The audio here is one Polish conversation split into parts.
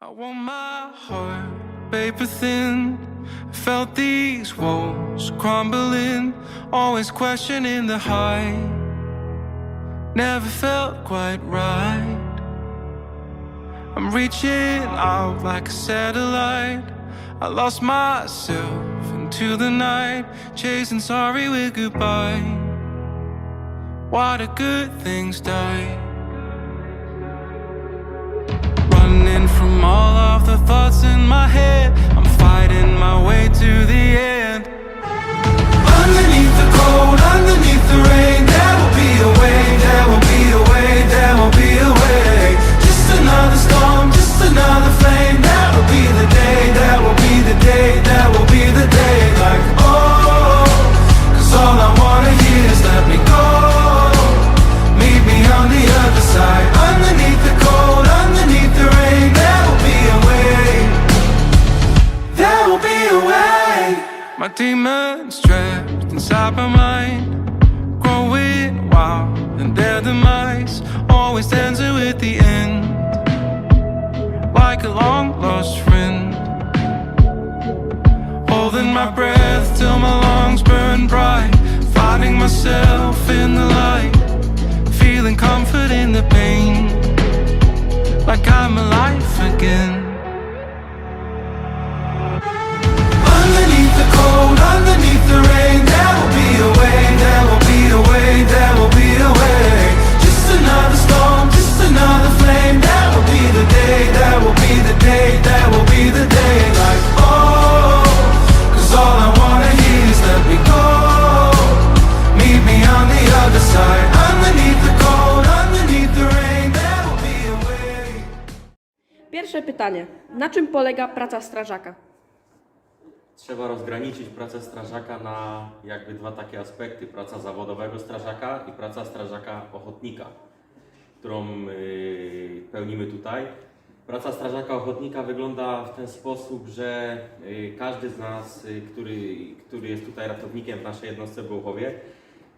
I want my heart paper thin. I felt these walls crumbling, always questioning the height. Never felt quite right. I'm reaching out like a satellite. I lost myself into the night, chasing sorry with goodbye. Why do good things die? All of the thoughts in my head, I'm fighting my way to the end. Myself in the light, feeling comfort in the pain, like I'm alive again. Na czym polega praca strażaka? Trzeba rozgraniczyć pracę strażaka na jakby dwa takie aspekty. Praca zawodowego strażaka i praca strażaka ochotnika, którą y, pełnimy tutaj. Praca strażaka ochotnika wygląda w ten sposób, że y, każdy z nas, y, który, który jest tutaj ratownikiem w naszej jednostce Bełchowie,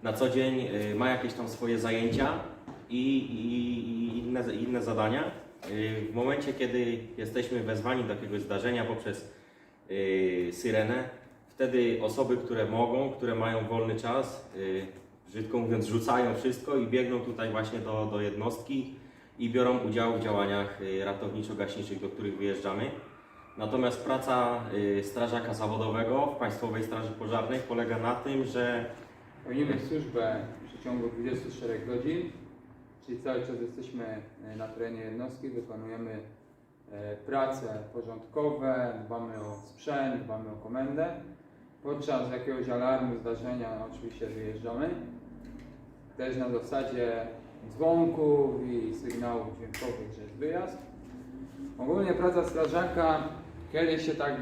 na co dzień ma jakieś tam swoje zajęcia i, i, i inne, inne zadania. Y, W momencie, kiedy jesteśmy wezwani do jakiegoś zdarzenia poprzez yy, syrenę. Wtedy osoby, które mogą, które mają wolny czas, yy, brzydko mówiąc, rzucają wszystko i biegną tutaj właśnie do, do jednostki i biorą udział w działaniach ratowniczo-gaśniczych, do których wyjeżdżamy. Natomiast praca strażaka zawodowego w Państwowej Straży Pożarnej polega na tym, że Pełnimy służbę w przeciągu 24 godzin, czyli cały czas jesteśmy e, na terenie jednostki, wykonujemy e, prace porządkowe, dbamy o sprzęt, dbamy o komendę. Podczas jakiegoś alarmu, zdarzenia oczywiście wyjeżdżamy. Też na zasadzie dzwonków i sygnałów dźwiękowych, że jest wyjazd. Ogólnie praca strażaka kiedyś się tak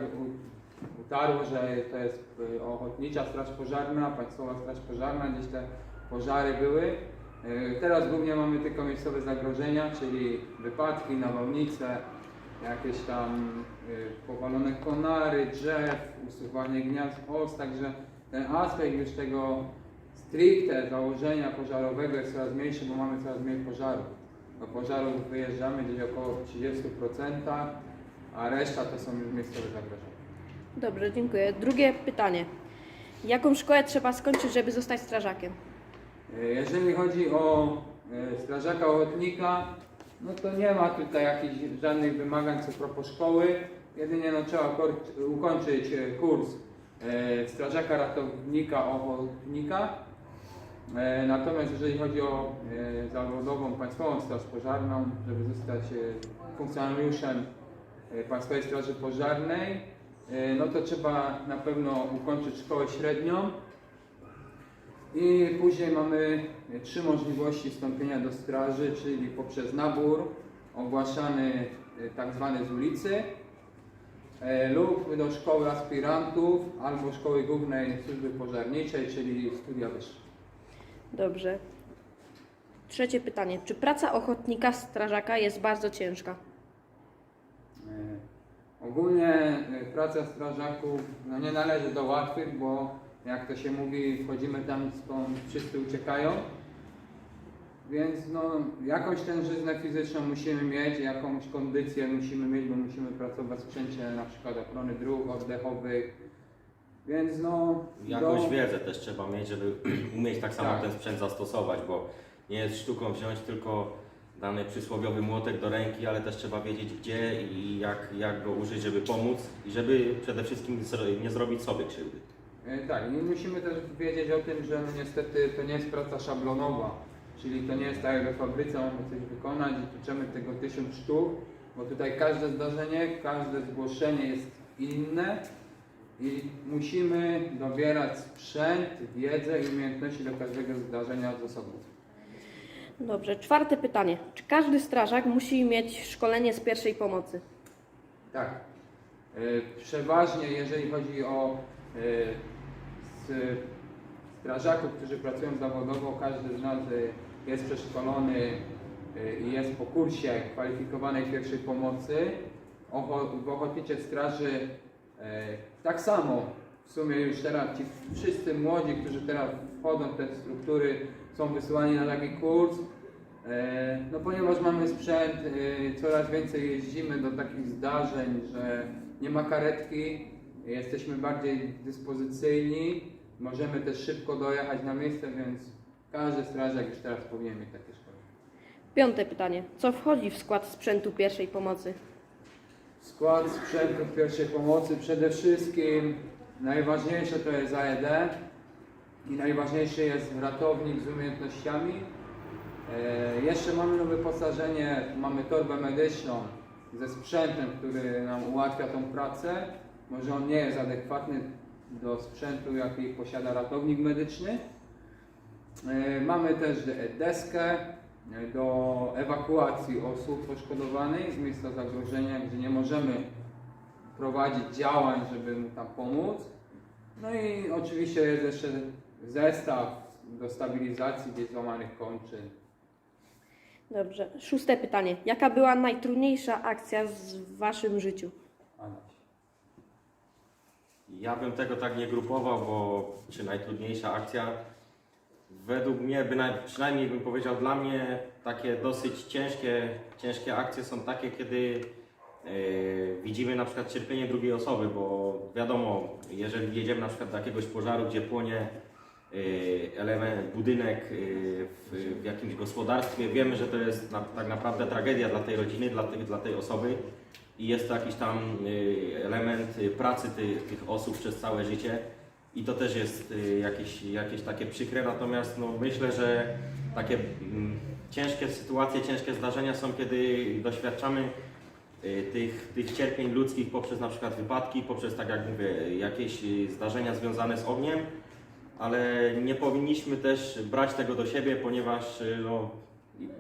utarło, że to jest y, ochotnicza straż pożarna, państwowa straż pożarna, gdzieś te pożary były. Y, Teraz głównie mamy tylko miejscowe zagrożenia, czyli wypadki, nawałnice, jakieś tam y, powalone konary, drzew, usuwanie gniazd os, także ten aspekt już tego stricte założenia pożarowego jest coraz mniejszy, bo mamy coraz mniej pożarów. Do pożarów wyjeżdżamy gdzieś około 30%, a reszta to są już miejscowe zagrożenia. Dobrze, dziękuję. Drugie pytanie. Jaką szkołę trzeba skończyć, żeby zostać strażakiem? E, Jeżeli chodzi o e, strażaka ochotnika, no to nie ma tutaj jakichś żadnych wymagań co propos szkoły. Jedynie no, trzeba ukończyć e, kurs strażaka ratownika ochotnika. Natomiast jeżeli chodzi o zawodową państwową straż pożarną, żeby zostać funkcjonariuszem Państwowej Straży Pożarnej, no to trzeba na pewno ukończyć szkołę średnią. I później mamy trzy możliwości wstąpienia do straży, czyli poprzez nabór ogłaszany e, tak zwany z ulicy e, lub do szkoły aspirantów albo szkoły głównej służby pożarniczej, czyli studia wyższe. Dobrze. Trzecie pytanie. Czy praca ochotnika strażaka jest bardzo ciężka? E, Ogólnie e, praca strażaków no nie należy do łatwych, bo jak to się mówi, wchodzimy tam skąd wszyscy uciekają. Więc no, jakąś tężyznę fizyczną musimy mieć, jakąś kondycję musimy mieć, bo musimy pracować w sprzęcie na przykład ochrony dróg oddechowych. Więc no. Jakąś do- wiedzę też trzeba mieć, żeby umieć tak samo Tak. ten sprzęt zastosować, bo nie jest sztuką wziąć tylko dany przysłowiowy młotek do ręki, ale też trzeba wiedzieć gdzie i jak, jak go użyć, żeby pomóc i żeby przede wszystkim nie zrobić sobie krzywdy. E, Tak, i musimy też wiedzieć o tym, że no niestety to nie jest praca szablonowa, czyli to nie jest tak jak we fabryce mamy coś wykonać i tuczemy tego tysiąc sztuk, bo tutaj każde zdarzenie, każde zgłoszenie jest inne i musimy dobierać sprzęt, wiedzę i umiejętności do każdego zdarzenia z osobą. Dobrze, czwarte pytanie. Czy każdy strażak musi mieć szkolenie z pierwszej pomocy? Tak. E, Przeważnie jeżeli chodzi o strażaków, którzy pracują zawodowo, każdy z nas e, jest przeszkolony e, i jest po kursie kwalifikowanej pierwszej pomocy. W Ochotniczej Straży e, tak samo w sumie już teraz ci wszyscy młodzi, którzy teraz wchodzą w te struktury są wysyłani na taki kurs. E, No ponieważ mamy sprzęt, e, coraz więcej jeździmy do takich zdarzeń, że nie ma karetki, jesteśmy bardziej dyspozycyjni, możemy też szybko dojechać na miejsce, więc każdy strażak już teraz powinien mieć takie szkolenie. Piąte pytanie. Co wchodzi w skład sprzętu pierwszej pomocy? Skład sprzętu pierwszej pomocy przede wszystkim najważniejsze to jest AED i najważniejszy jest ratownik z umiejętnościami. E, jeszcze mamy nowe wyposażenie, mamy torbę medyczną ze sprzętem, który nam ułatwia tą pracę. Może on nie jest adekwatny do sprzętu, jaki posiada ratownik medyczny. E, Mamy też deskę e, do ewakuacji osób poszkodowanych z miejsca zagrożenia, gdzie nie możemy prowadzić działań, żeby mu tam pomóc. No i oczywiście jest jeszcze zestaw do stabilizacji gdzieś złamanych kończyn. Dobrze. Szóste pytanie. Jaka była najtrudniejsza akcja w waszym życiu? Adaś. Ja bym tego tak nie grupował, bo czy najtrudniejsza akcja, według mnie, bynaj, przynajmniej bym powiedział dla mnie, takie dosyć ciężkie, ciężkie akcje są takie, kiedy e, widzimy na przykład cierpienie drugiej osoby, bo wiadomo, jeżeli jedziemy na przykład do jakiegoś pożaru, gdzie płonie e, element, budynek e, w, w jakimś gospodarstwie, wiemy, że to jest na, tak naprawdę tragedia dla tej rodziny, dla, dla tej osoby i jest to jakiś tam y, element y, pracy ty, tych osób przez całe życie. I to też jest y, jakieś, jakieś takie przykre, natomiast no, myślę, że takie mm, ciężkie sytuacje, ciężkie zdarzenia są, kiedy doświadczamy tych, tych cierpień ludzkich poprzez na przykład wypadki, poprzez, tak jak mówię, jakieś zdarzenia związane z ogniem, ale nie powinniśmy też brać tego do siebie, ponieważ no,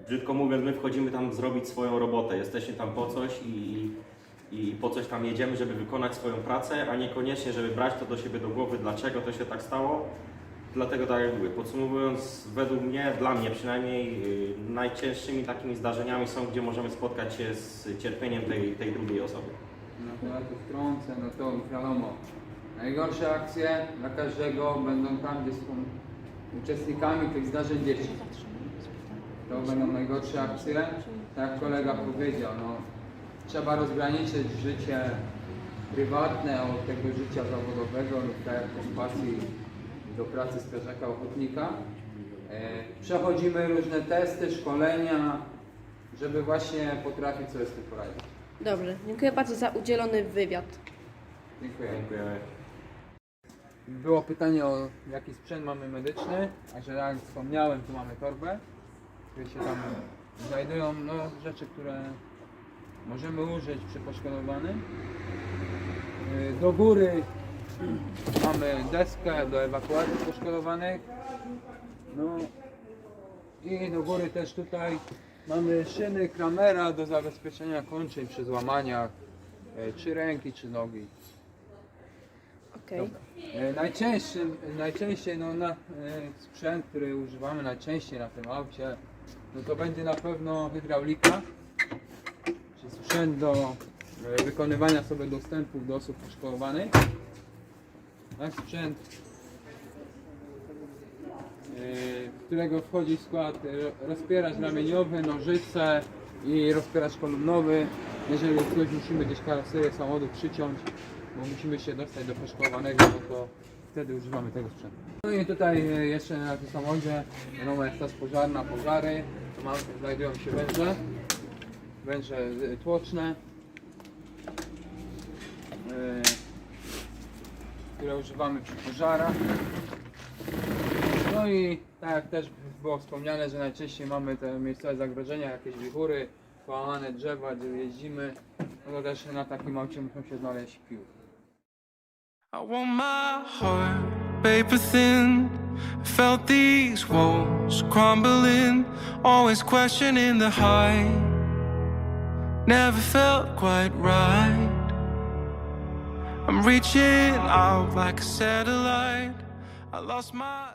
brzydko mówiąc, my wchodzimy tam zrobić swoją robotę, jesteśmy tam po coś i, i po coś tam jedziemy, żeby wykonać swoją pracę, a niekoniecznie, żeby brać to do siebie do głowy, dlaczego to się tak stało. Dlatego tak jak mówię, podsumowując, według mnie, dla mnie przynajmniej, y, najcięższymi takimi zdarzeniami są, gdzie możemy spotkać się z cierpieniem tej, tej drugiej osoby. No to ja tu wtrącę, no to wiadomo. Najgorsze akcje dla każdego będą tam, gdzie są uczestnikami tych zdarzeń dzieci. To będą najgorsze akcje. Tak jak kolega powiedział, no, trzeba rozgraniczyć życie prywatne od tego życia zawodowego lub tak jak pasji do pracy strażaka ochotnika. E, Przechodzimy różne testy, szkolenia, żeby właśnie potrafić sobie z tym poradzić. Dobrze. Dziękuję bardzo za udzielony wywiad. Dziękuję. Dziękujemy. Było pytanie o jaki sprzęt mamy medyczny, a że jak wspomniałem, tu mamy torbę, w której się tam znajdują no, rzeczy, które możemy użyć przy poszkodowanym. Do góry mamy deskę do ewakuacji poszkodowanych. No i do góry też tutaj mamy szyny Kramera do zabezpieczenia kończyn przy złamaniach, yy, czy ręki, czy nogi. E, Najczęstszym, najczęściej no, na, e, sprzęt, który używamy najczęściej na tym aucie, no to będzie na pewno hydraulika, czyli sprzęt do e, wykonywania sobie dostępów do osób poszkodowanych. Tak, sprzęt w którego wchodzi w skład ro- rozpieracz ramieniowy, nożyce i rozpieracz kolumnowy. Jeżeli coś musimy gdzieś karoserię samochodu przyciąć, bo musimy się dostać do poszkodowanego, no to wtedy używamy tego sprzętu. No i tutaj e, jeszcze na tym samochodzie jak ta pożarna, pożary, mam, znajdują się węże, węże e, tłoczne, e, które używamy przy pożarach. No i tak jak też było wspomniane, że najczęściej mamy te miejscowe zagrożenia, jakieś wichury, połamane drzewa, gdzie jeździmy, no to też na takim aucie muszą się znaleźć piły. I want my heart paper thin. I felt these walls crumbling, always questioning the height. Never felt quite right. I'm reaching out like a satellite. I lost my